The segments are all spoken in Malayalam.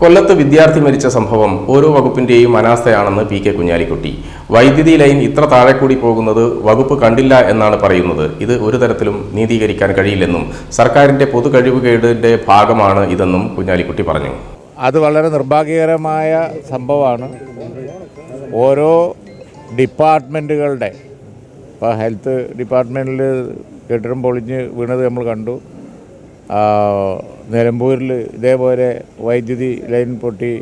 കൊല്ലത്ത് വിദ്യാർത്ഥി മരിച്ച സംഭവം ഓരോ വകുപ്പിന്റെയും അനാസ്ഥയാണെന്ന് പി കെ കുഞ്ഞാലിക്കുട്ടി. വൈദ്യുതി ലൈൻ ഇത്ര താഴെ കൂടി പോകുന്നത് വകുപ്പ് കണ്ടില്ല എന്നാണ് പറയുന്നത്. ഇത് ഒരു തരത്തിലും നീതീകരിക്കാൻ കഴിയില്ലെന്നും സർക്കാരിന്റെ പൊതു കഴിവുകേടിന്റെ ഭാഗമാണ് ഇതെന്നും കുഞ്ഞാലിക്കുട്ടി പറഞ്ഞു. അത് വളരെ നിർഭാഗ്യകരമായ സംഭവമാണ്. ഓരോ ഡിപ്പാർട്ട്മെന്റുകളുടെ ഇപ്പോൾ ഹെൽത്ത് ഡിപ്പാർട്ട്മെന്റിൽ കെട്ടിടം പൊളിഞ്ഞ് വീണത് നമ്മൾ കണ്ടു. നിലമ്പൂരിൽ ഇതേപോലെ വൈദ്യുതി ലൈൻ പൊട്ടി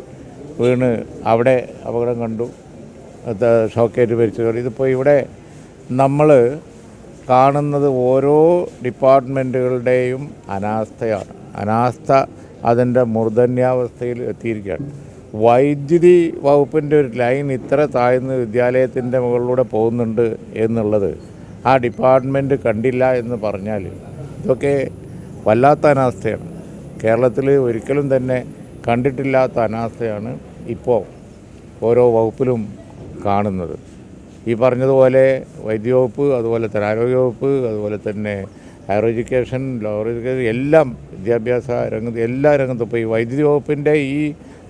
വീണ് അവിടെ അപകടം കണ്ടു. ഷോക്കേറ്റ് മരിച്ചതോടെ ഇതിപ്പോൾ ഇവിടെ നമ്മൾ കാണുന്നത് ഓരോ ഡിപ്പാർട്ട്മെന്റുകളുടെയും അനാസ്ഥയാണ്. അനാസ്ഥ അതിന്റെ മൂർധന്യാവസ്ഥയിൽ എത്തിയിരിക്കുകയാണ്. വൈദ്യുതി വകുപ്പിന്റെ ഒരു ലൈൻ ഇത്ര താഴ്ന്ന് വിദ്യാലയത്തിന്റെ മുകളിലൂടെ പോകുന്നുണ്ട് എന്നുള്ളത് ആ ഡിപ്പാർട്ട്മെന്റ് കണ്ടില്ല എന്ന് പറഞ്ഞാൽ ഇതൊക്കെ വല്ലാത്ത അനാസ്ഥയാണ്. കേരളത്തിൽ ഒരിക്കലും തന്നെ കണ്ടിട്ടില്ലാത്ത അനാസ്ഥയാണ് ഇപ്പോൾ ഓരോ വകുപ്പിലും കാണുന്നത്. ഈ പറഞ്ഞതുപോലെ വൈദ്യവകുപ്പ് അതുപോലെ തന്നെ ആരോഗ്യവകുപ്പ് അതുപോലെ തന്നെ ഹയർ എഡ്യൂക്കേഷൻ ലോവർ എഡ്യൂക്കേഷൻ എല്ലാം വിദ്യാഭ്യാസ രംഗത്ത് എല്ലാ രംഗത്തും ഇപ്പോൾ ഈ വൈദ്യുതി വകുപ്പിന്റെ ഈ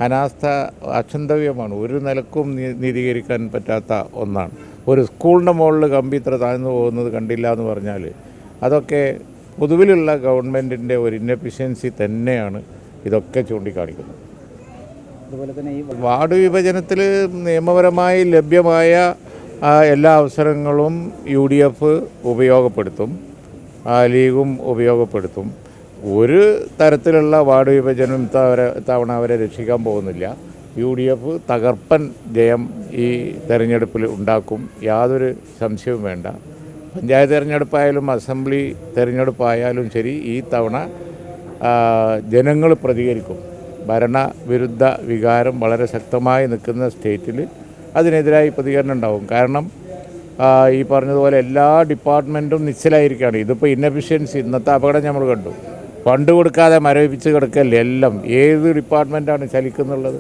അനാസ്ഥ അക്ഷന്തവ്യമാണ് ഒരു നിലക്കും നീതീകരിക്കാൻ പറ്റാത്ത ഒന്നാണ്. ഒരു സ്കൂളിന്റെ മുകളിൽ കമ്പി ഇത്ര താഴ്ന്നു പോകുന്നത് കണ്ടില്ല എന്ന് പറഞ്ഞാൽ അതൊക്കെ പൊതുവിലുള്ള ഗവൺമെന്റിന്റെ ഒരു ഇന്നഫിഷ്യൻസി തന്നെയാണ് ഇതൊക്കെ ചൂണ്ടിക്കാണിക്കുന്നത്. അതുപോലെ തന്നെ ഈ വാർഡ് വിഭജനത്തിൽ നിയമപരമായി ലഭ്യമായ എല്ലാ അവസരങ്ങളും യു ഡി എഫ് ഉപയോഗപ്പെടുത്തും ആ, ലീഗും ഉപയോഗപ്പെടുത്തും. ഒരു തരത്തിലുള്ള വാർഡ് വിഭജനം തവണ അവരെ രക്ഷിക്കാൻ പോകുന്നില്ല. യു ഡി എഫ് തകർപ്പൻ ജയം ഈ തെരഞ്ഞെടുപ്പിൽ ഉണ്ടാക്കും. യാതൊരു സംശയവും വേണ്ട. പഞ്ചായത്ത് തിരഞ്ഞെടുപ്പായാലും അസംബ്ലി തിരഞ്ഞെടുപ്പായാലും ശരി ഈ തവണ ജനങ്ങൾ പ്രതികരിക്കും. ഭരണവിരുദ്ധ വികാരം വളരെ ശക്തമായി നിൽക്കുന്ന സ്റ്റേറ്റിൽ അതിനെതിരായി പ്രതികരണം ഉണ്ടാവും. കാരണം ഈ പറഞ്ഞതുപോലെ എല്ലാ ഡിപ്പാർട്ട്മെന്റും നിശ്ചലായിരിക്കുകയാണ്. ഇതിപ്പോൾ ഇന്നഫിഷ്യൻസി ഇന്നത്തെ അപകടം നമ്മൾ കണ്ടു. ഫണ്ട് കൊടുക്കാതെ മരവിപ്പിച്ച് കിടക്കല്ലേ എല്ലാം. ഏത് ഡിപ്പാർട്ട്മെന്റാണ് ചലിക്കുന്നുള്ളത്?